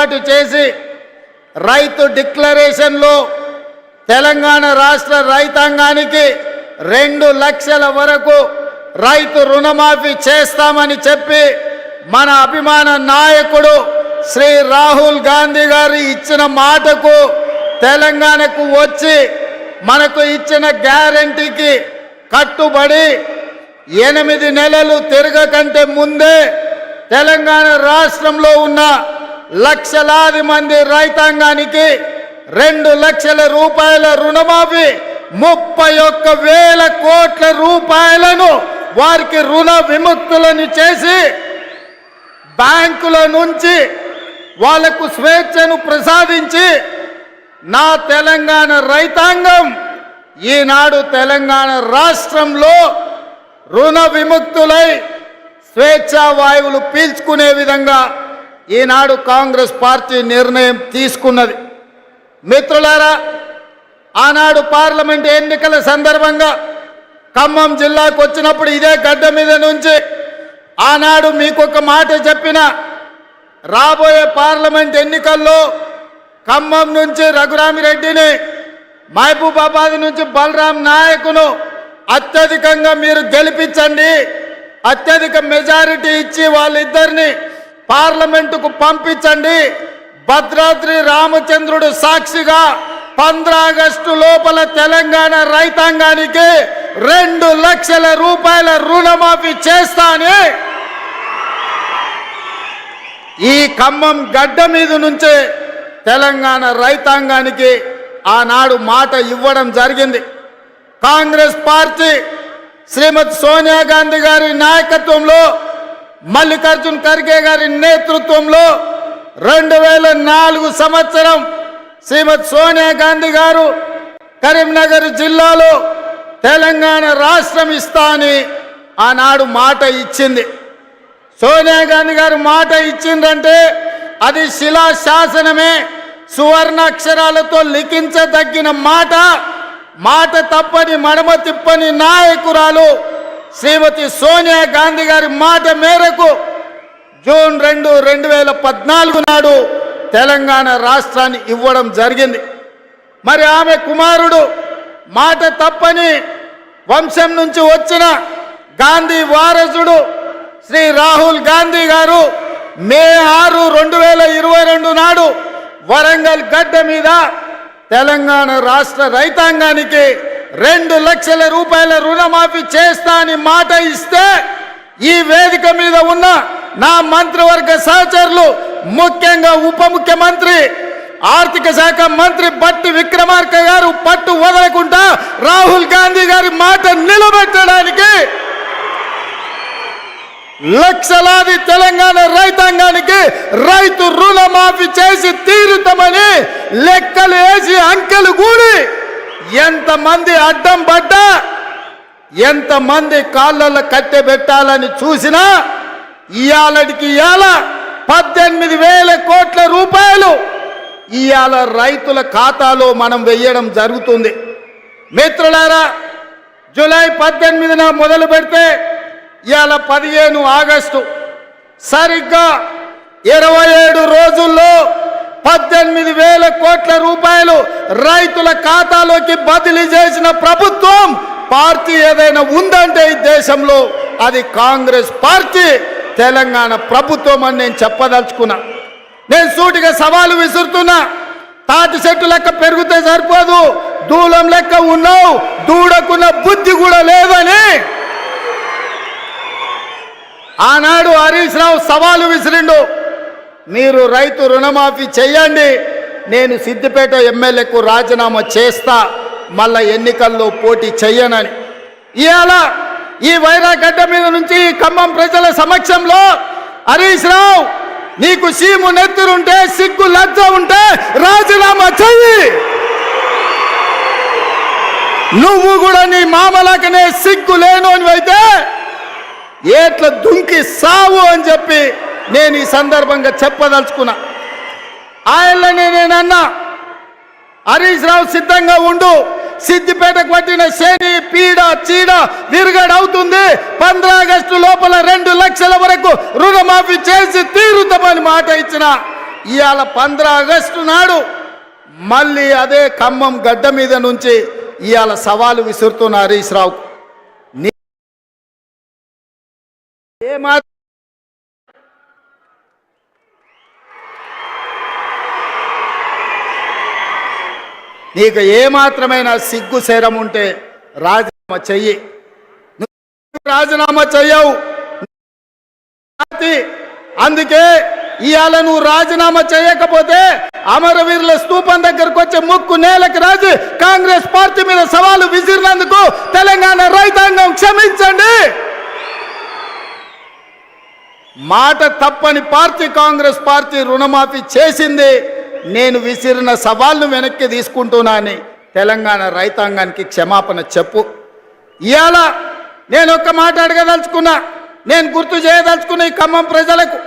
ఏర్పాటు చేసి రైతు డిక్లరేషన్లో తెలంగాణ రాష్ట్ర రైతాంగానికి రెండు లక్షల వరకు రైతు రుణమాఫీ చేస్తామని చెప్పి మన అభిమాన నాయకుడు శ్రీ రాహుల్ గాంధీ గారు ఇచ్చిన మాటకు తెలంగాణకు వచ్చి మనకు ఇచ్చిన గ్యారంటీకి కట్టుబడి ఎనిమిది నెలలు తిరగకంటే ముందే తెలంగాణ రాష్ట్రంలో ఉన్న లక్షలాది మంది రైతాంగానికి రెండు లక్షల రూపాయల రుణమాఫీ ముప్పై ఒక్క వేల కోట్ల రూపాయలను వారికి రుణ విముక్తులను చేసి బ్యాంకుల నుంచి వాళ్ళకు స్వేచ్ఛను ప్రసాదించి నా తెలంగాణ రైతాంగం ఈనాడు తెలంగాణ రాష్ట్రంలో రుణ విముక్తులై స్వేచ్ఛా వాయువులు పీల్చుకునే విధంగా ఈనాడు కాంగ్రెస్ పార్టీ నిర్ణయం తీసుకున్నది. మిత్రులారా ఆనాడు పార్లమెంట్ ఎన్నికల సందర్భంగా ఖమ్మం జిల్లాకు వచ్చినప్పుడు ఇదే గడ్డ మీద నుంచి ఆనాడు మీకు ఒక మాట చెప్పిన రాబోయే పార్లమెంట్ ఎన్నికల్లో ఖమ్మం నుంచి రఘురామిరెడ్డిని మహబూబాబాద్ నుంచి బలరాం నాయకును అత్యధికంగా మీరు గెలిపించండి అత్యధిక మెజారిటీ ఇచ్చి వాళ్ళిద్దరిని పార్లమెంటుకు పంపించండి. భద్రాద్రి రామచంద్రుడు సాక్షిగా పంద్రా ఆగస్టు లోపల తెలంగాణ రైతాంగానికి రెండు లక్షల రూపాయల రుణమాఫీ చేస్తానే. ఈ ఖమ్మం గడ్డ మీద నుంచే తెలంగాణ రైతాంగానికి ఆనాడు మాట ఇవ్వడం జరిగింది. కాంగ్రెస్ పార్టీ శ్రీమతి సోనియా గాంధీ గారి నాయకత్వంలో మల్లికార్జున్ ఖర్గే గారి నేతృత్వంలో రెండు వేల నాలుగు సంవత్సరం శ్రీమతి సోనియా గాంధీ గారు కరీంనగర్ జిల్లాలో తెలంగాణ రాష్ట్రం ఇస్తా అని ఆనాడు మాట ఇచ్చింది. సోనియా గాంధీ గారు మాట ఇచ్చిందంటే అది శిలా శాసనమే సువర్ణ అక్షరాలతో లిఖించదగిన మాట. మాట తప్పని మడమ తిప్పని నాయకురాలు శ్రీమతి సోనియా గాంధీ గారి మాట మేరకు జూన్ రెండు రెండు వేల పద్నాలుగు నాడు తెలంగాణ రాష్ట్రాన్ని ఇవ్వడం జరిగింది. మరి ఆమె కుమారుడు మాట తప్పని వంశం నుంచి వచ్చిన గాంధీ వారసుడు శ్రీ రాహుల్ గాంధీ గారు మే ఆరు రెండు వేల ఇరవై రెండు నాడు వరంగల్ గడ్డ మీద తెలంగాణ రాష్ట్ర రైతాంగానికి రెండు లక్షల రూపాయల రుణమాఫీ చేస్తా అని మాట ఇస్తే ఈ వేదిక మీద ఉన్న నా మంత్రివర్గ సహచరులు ముఖ్యంగా ఉప ముఖ్యమంత్రి ఆర్థిక శాఖ మంత్రి బట్టి విక్రమార్క గారు పట్టు వదలకుండా రాహుల్ గాంధీ గారి మాట నిలబెట్టడానికి లక్షలాది తెలంగాణ రైతాంగానికి రైతు రుణమాఫీ చేసి తీరుతామని లెక్కలు వేసి అంకెలు కూడి ఎంతమంది అడ్డం పడ్డా ఎంతమంది కాళ్ళల్లో కట్టె పెట్టాలని చూసినా ఇవాళకి ఇవాళ పద్దెనిమిది వేల కోట్ల రూపాయలు ఇవాళ రైతుల ఖాతాలో మనం వెయ్యడం జరుగుతుంది. మిత్రులారా జూలై పద్దెనిమిదిన మొదలు పెడితే ఇవాళ పదిహేను ఆగస్టు సరిగ్గా ఇరవై ఏడు రోజుల్లో పద్దెనిమిది వేల కోట్ల రూపాయలు రైతుల ఖాతాలోకి బదిలీ చేసిన ప్రభుత్వం పార్టీ ఏదైనా ఉందంటే ఈ దేశంలో అది కాంగ్రెస్ పార్టీ. తెలంగాణ ప్రభుత్వం అని నేను చెప్పదలుచుకున్నా. నేను సూటిగా సవాలు విసురుతున్నా. తాటి చెట్టు లెక్క పెరిగితే సరిపోదు. దూలం లెక్క ఉన్నావు. దూడకున్న బుద్ధి కూడా లేదని. ఆనాడు హరీష్ రావు సవాలు విసిరిండు. మీరు రైతు రుణమాఫీ చేయండి నేను సిద్దిపేట ఎమ్మెల్యేకు రాజీనామా చేస్తా. మళ్ళా ఎన్నికల్లో పోటీ చెయ్యనని. ఇవాళ ఈ వైరాగడ్డ మీద నుంచి ఖమ్మం ప్రజల సమక్షంలో హరీష్ రావు నీకు సీము నెత్తురుంటే సిగ్గు లజ్జ ఉంటే రాజీనామా చెయ్యి. నువ్వు కూడా నీ మామలకనే సిగ్గు లేను అని అయితే దుంకి సావు అని చెప్పి నేను ఈ సందర్భంగా చెప్పదలుచుకున్నా. ఆయననే నేనన్నా. హరీష్ రావు సిద్ధంగా ఉండు. సిద్దిపేటకు పట్టిన శని పీడ చీడ విరుగడవుతుంది. పంద్ర ఆగస్టు లోపల రెండు లక్షల వరకు రుణమాఫీ చేసి తీరుతామని మాట ఇచ్చిన. ఇవాళ పంద్ర ఆగస్టు నాడు మళ్ళీ అదే ఖమ్మం గడ్డ మీద నుంచి ఇవాళ సవాలు విసురుతున్న హరీష్ రావు ఏ మా నీకు ఏమాత్రమైన సిగ్గు శరం ఉంటే రాజీనామా చెయ్యి. నువ్వు రాజీనామా చెయ్యవు. అందుకే ఇవాళ నువ్వు రాజీనామా చేయకపోతే అమరవీరుల స్థూపం దగ్గరకు వచ్చే ముక్కు నేలకు రాజు. కాంగ్రెస్ పార్టీ మీద సవాలు విసిరినందుకు తెలంగాణ రైతాంగం క్షమించండి. మాట తప్పని పార్టీ కాంగ్రెస్ పార్టీ రుణమాఫీ చేసింది. నేను విసిరిన సవాళ్ళు వెనక్కి తీసుకుంటున్నానని తెలంగాణ రైతాంగానికి క్షమాపణ చెప్పు. ఇవాళ నేను ఒక్క మాట అడగదలుచుకున్నా నేను గుర్తు చేయదలుచుకున్న ఈ ఖమ్మం ప్రజలకు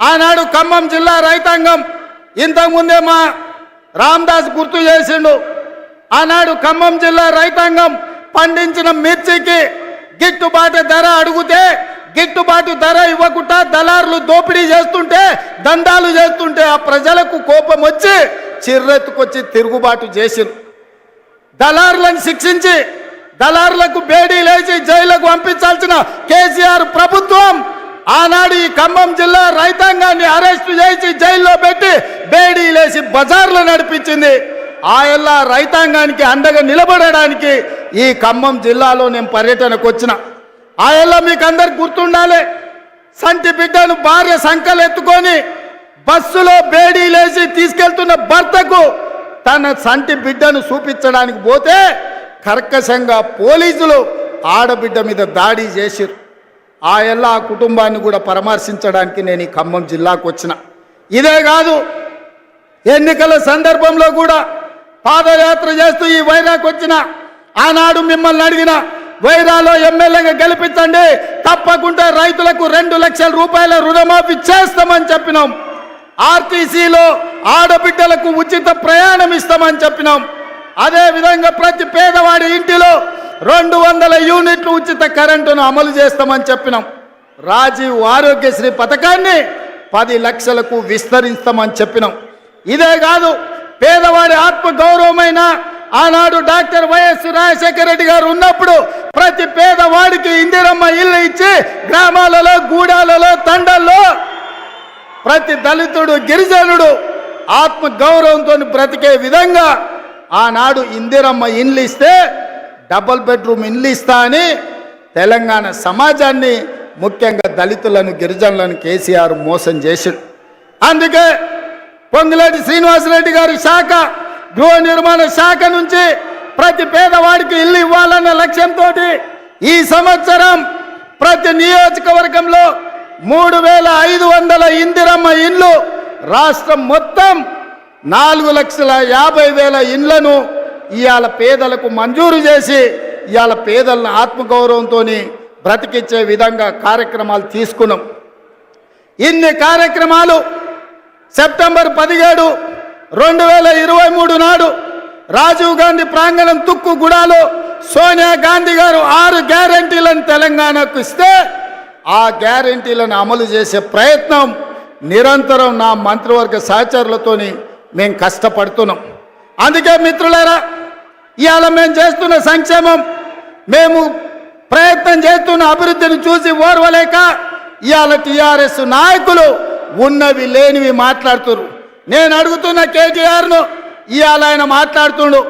ఆనాడు ఖమ్మం జిల్లా రైతాంగం ఇంతకుముందే మా రామ్దాస్ గుర్తు చేసిండు ఆనాడు ఖమ్మం జిల్లా రైతాంగం పండించిన మిర్చికి గిట్టుబాటు ధర అడిగితే గిట్టుబాటు ధర ఇవ్వకుండా దళారులు దోపిడీ చేస్తుంటే దందాలు చేస్తుంటే ఆ ప్రజలకు కోపం వచ్చి చిర్రెత్తుకొచ్చి తిరుగుబాటు చేసిండు దళారులను శిక్షించి దళారులకు బేడీ లేచి జైలుకు పంపించాల్సిన కేసీఆర్ ప్రభుత్వం ఆనాడు ఈ ఖమ్మం జిల్లా రైతాంగాన్ని అరెస్టు చేసి జైల్లో పెట్టి బేడీ లేచి బజార్లు నడిపించింది. ఆయల్లా రైతాంగానికి అండగా నిలబడడానికి ఈ ఖమ్మం జిల్లాలో నేను పర్యటనకు వచ్చిన. ఆయల్లా మీకు అందరికి గుర్తుండాలి. సంటి బిడ్డను భార్య సంకలు ఎత్తుకొని బస్సులో బేడీ లేచి తీసుకెళ్తున్న భర్తకు తన సంటి బిడ్డను చూపించడానికి పోతే కర్కశంగా పోలీసులు ఆడబిడ్డ మీద దాడి చేసిరు ఆ ఎల్ల ఆ కుటుంబాన్ని కూడా పరామర్శించడానికి నేను ఈ ఖమ్మం జిల్లాకు వచ్చిన. ఇదే కాదు ఎన్నికల సందర్భంలో కూడా పాదయాత్ర చేస్తూ ఈ వైరాకు వచ్చిన ఆనాడు మిమ్మల్ని అడిగిన వైరాలో ఎమ్మెల్యేగా గెలిపించండి తప్పకుండా రైతులకు రెండు లక్షల రూపాయల రుణమాఫీ చేస్తామని చెప్పినాం. ఆర్టీసీలో ఆడబిడ్డలకు ఉచిత ప్రయాణం ఇస్తామని చెప్పినాం. అదే విధంగా ప్రతి పేదవాడి ఇంటిలో రెండు వందల యూనిట్లు ఉచిత కరెంటును అమలు చేస్తామని చెప్పినాం. రాజీవ్ ఆరోగ్యశ్రీ పథకాన్ని పది లక్షలకు విస్తరిస్తామని చెప్పినాం. ఇదే కాదు పేదవాడి ఆత్మ గౌరవమైన ఆనాడు డాక్టర్ వైఎస్ రాజశేఖర రెడ్డి గారు ఉన్నప్పుడు ప్రతి పేదవాడికి ఇందిరమ్మ ఇల్లు ఇచ్చి గ్రామాలలో గూడాలలో తండల్లో ప్రతి దళితుడు గిరిజనుడు ఆత్మ గౌరవంతో బ్రతికే విధంగా ఆనాడు ఇందిరమ్మ ఇండ్లు ఇస్తే డబుల్ బెడ్రూమ్ ఇండ్లు ఇస్తా అని తెలంగాణ సమాజాన్ని ముఖ్యంగా దళితులను గిరిజనులను కేసీఆర్ మోసం చేసిండు. అందుకే పొంగులేటి శ్రీనివాసరెడ్డి గారి శాఖ గృహ నిర్మాణ శాఖ నుంచి ప్రతి పేదవాడికి ఇల్లు ఇవ్వాలన్న లక్ష్యంతో ఈ సంవత్సరం ప్రతి నియోజకవర్గంలో మూడు వేల ఐదు వందల ఇందిరమ్మ ఇండ్లు రాష్ట్రం మొత్తం నాలుగు లక్షల యాభై వేల ఇండ్లను ఇవాళ పేదలకు మంజూరు చేసి ఇవాళ పేదలను ఆత్మగౌరవంతో బ్రతికించే విధంగా కార్యక్రమాలు తీసుకున్నాం. ఇన్ని కార్యక్రమాలు సెప్టెంబర్ పదిహేడు రెండు వేల ఇరవై మూడు నాడు రాజీవ్ గాంధీ ప్రాంగణం తుక్కు గుడాలో సోనియా గాంధీ గారు ఆరు గ్యారంటీలను తెలంగాణకు ఇస్తే ఆ గ్యారంటీలను అమలు చేసే ప్రయత్నం నిరంతరం నా మంత్రివర్గ సహచరులతోని మేము కష్టపడుతున్నాం. అందుకే మిత్రులారా ఇవాళ మేము చేస్తున్న సంక్షేమం మేము ప్రయత్నం చేస్తున్న అభివృద్ధిని చూసి ఓర్వలేక ఇవాళ టీఆర్ఎస్ నాయకులు ఉన్నవి లేనివి మాట్లాడుతున్నారు నేను అడుగుతున్న కేటీఆర్ను ఇవాళ ఆయన మాట్లాడుతుండు.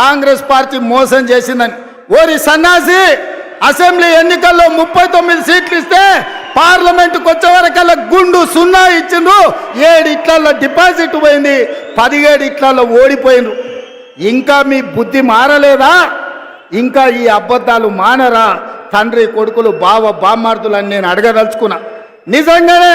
కాంగ్రెస్ పార్టీ మోసం చేసిందని. ఓరి సన్నాసి అసెంబ్లీ ఎన్నికల్లో ముప్పై తొమ్మిది సీట్లు ఇస్తే పార్లమెంటుకు వచ్చేవరకల్లా గుండు సున్నా ఇచ్చిండ్రు. ఏడు ఇట్లల్లో డిపాజిట్ పోయింది పదిహేడు ఇట్లలో ఓడిపోయిండ్రు. ఇంకా మీ బుద్ధి మారలేదా? ఇంకా ఈ అబద్ధాలు మానరా? తండ్రి కొడుకులు బావ బామ్మార్దులని నేను అడగదలుచుకున్నా. నిజంగానే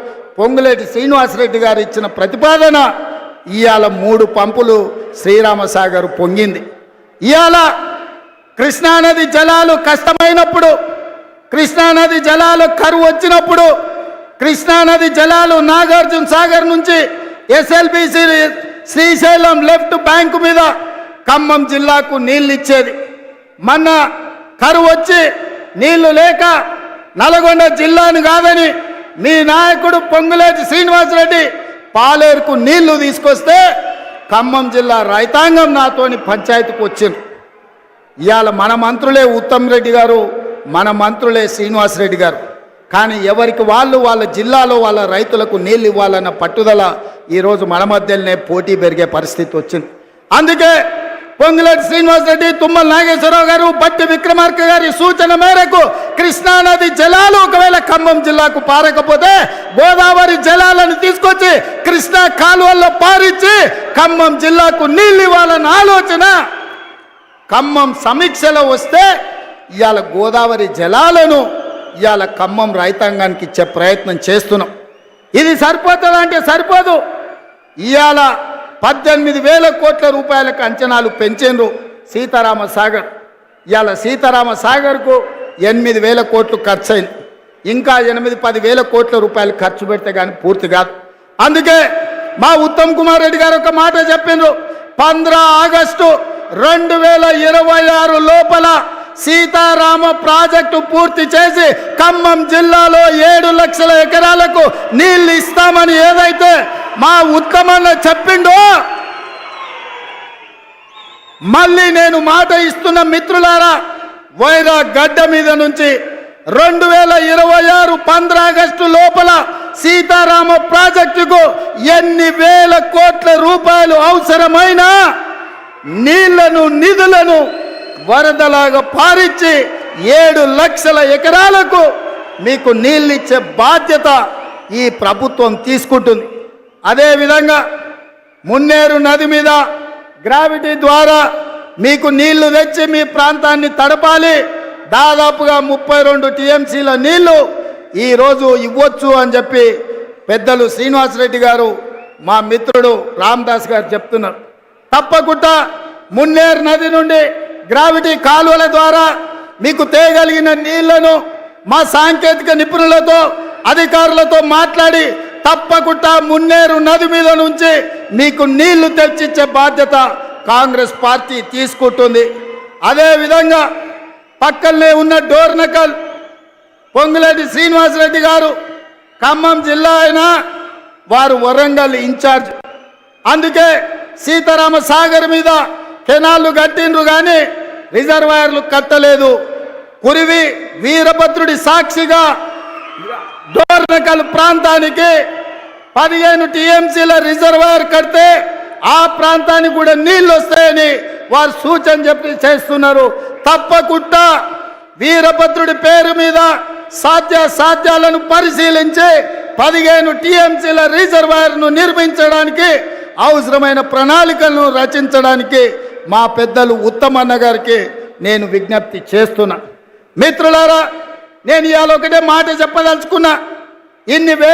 పొంగులేటి శ్రీనివాసరెడ్డి గారు ఇచ్చిన ప్రతిపాదన ఇవాళ మూడు పంపులు శ్రీరామసాగర్ పొంగింది. ఇవాళ కృష్ణానది జలాలు కష్టమైనప్పుడు కృష్ణానది జలాలు కరువు వచ్చినప్పుడు కృష్ణానది జలాలు నాగార్జున సాగర్ నుంచి ఎస్ఎల్బిసి శ్రీశైలం లెఫ్ట్ బ్యాంకు మీద ఖమ్మం జిల్లాకు నీళ్ళు ఇచ్చేది. మొన్న కరువు వచ్చి నీళ్ళు లేక నల్గొండ జిల్లాను కాదని మీ నాయకుడు పొంగులేటి శ్రీనివాసరెడ్డి పాలేరుకు నీళ్ళు తీసుకొస్తే ఖమ్మం జిల్లా రైతాంగం నాతోని పంచాయతీకి వచ్చింది ఇవాళ మన మంత్రులే ఉత్తమ్ రెడ్డి గారు మన మంత్రులే శ్రీనివాసరెడ్డి గారు. కానీ ఎవరికి వాళ్ళు వాళ్ళ జిల్లాలో వాళ్ళ రైతులకు నీళ్ళు ఇవ్వాలన్న పట్టుదల ఈరోజు మన మధ్యలోనే పోటీ పెరిగే పరిస్థితి వచ్చింది. అందుకే పొంగులేటి శ్రీనివాసరెడ్డి తుమ్మల నాగేశ్వరరావు గారు బట్టి విక్రమార్క గారి సూచన మేరకు కృష్ణానది జలాలు ఒకవేళ ఖమ్మం జిల్లాకు పారకపోతే గోదావరి జలాలను తీసుకొచ్చి కృష్ణా కాలువల్లో పారించి ఖమ్మం జిల్లాకు నీళ్ళు ఇవ్వాలన్న ఆలోచన. ఖమ్మం సమీక్షలో వస్తే ఇవాళ గోదావరి జలాలను ఇవాళ ఖమ్మం రైతాంగానికి ఇచ్చే ప్రయత్నం చేస్తున్నాం. ఇది సరిపోతుందంటే సరిపోదు. ఇవాళ పద్దెనిమిది వేల కోట్ల రూపాయలకు అంచనాలు పెంచిండ్రు సీతారామ సాగర్. ఇవాళ సీతారామ సాగర్కు ఎనిమిది వేల కోట్లు ఖర్చు అయింది ఇంకా ఎనిమిది పది వేల కోట్ల రూపాయలు ఖర్చు పెడితే కానీ పూర్తి కాదు. అందుకే మా ఉత్తమ్ కుమార్ రెడ్డి గారు ఒక మాట చెప్పిండ్రు. పంద్ర ఆగస్టు రెండు వేల ఇరవై ఆరు లోపల సీతారామ ప్రాజెక్టు పూర్తి చేసి ఖమ్మం జిల్లాలో ఏడు లక్షల ఎకరాలకు నీళ్ళు ఇస్తామని ఏదైతే మా ఉత్తమన్న చెప్పిండో? మళ్ళీ నేను మాట ఇస్తున్న మిత్రులారా వైరా గడ్డ మీద నుంచి రెండు వేల ఇరవై ఆరు పంద్రాగస్టు లోపల సీతారామ ప్రాజెక్టుకు ఎన్ని వేల కోట్ల రూపాయలు అవసరమైన నీళ్ళను నిధులను వరదలాగా పారించి ఏడు లక్షల ఎకరాలకు మీకు నీళ్ళిచ్చే బాధ్యత ఈ ప్రభుత్వం తీసుకుంటుంది. అదేవిధంగా మున్నేరు నది మీద గ్రావిటీ ద్వారా మీకు నీళ్ళు తెచ్చి మీ ప్రాంతాన్ని తడపాలి. దాదాపుగా ముప్పై రెండు టీఎంసీల నీళ్ళు ఈరోజు ఇవ్వచ్చు అని చెప్పి పెద్దలు శ్రీనివాసరెడ్డి గారు మా మిత్రుడు రామదాస్ గారు చెప్తున్నారు. తప్పకుండా మున్నేరు నది నుండి గ్రావిటీ కాలువల ద్వారా మీకు తేయగలిగిన నీళ్ళను మా సాంకేతిక నిపుణులతో అధికారులతో మాట్లాడి తప్పకుండా మున్నేరు నది మీద నుంచి మీకు నీళ్ళు తెచ్చిచ్చే బాధ్యత కాంగ్రెస్ పార్టీ తీసుకుంటుంది. అదేవిధంగా పక్కనే ఉన్న డోర్నకల్ పొంగులేటి శ్రీనివాసరెడ్డి గారు ఖమ్మం జిల్లా అయినా వారు వరంగల్ ఇన్ఛార్జ్. అందుకే సీతారామ సాగర్ మీద కెనాళ్ళు కట్టిండ్రు కానీ రిజర్వాయర్లు కట్టలేదు. కురివి వీరభద్రుడి సాక్షిగా డోర్నకల్ ప్రాంతానికి పదిహేను టీఎంసీల రిజర్వాయర్ కడితే ఆ ప్రాంతానికి కూడా నీళ్ళు వస్తాయని వారు సూచన చెప్పి చేస్తున్నారు. తప్పకుండా వీరభద్రుడి పేరు మీద సాధ్య సాధ్యాలను పరిశీలించి పదిహేను టీఎంసీల రిజర్వాయర్ను నిర్మించడానికి అవసరమైన ప్రణాళికలను రచించడానికి మా పెద్దలు ఉత్తమన్న గారికి నేను విజ్ఞప్తి చేస్తున్నా. మిత్రులారా నేను ఇవాళ ఒకటే మాట చెప్పదలుచుకున్నా. ఇన్ని వేల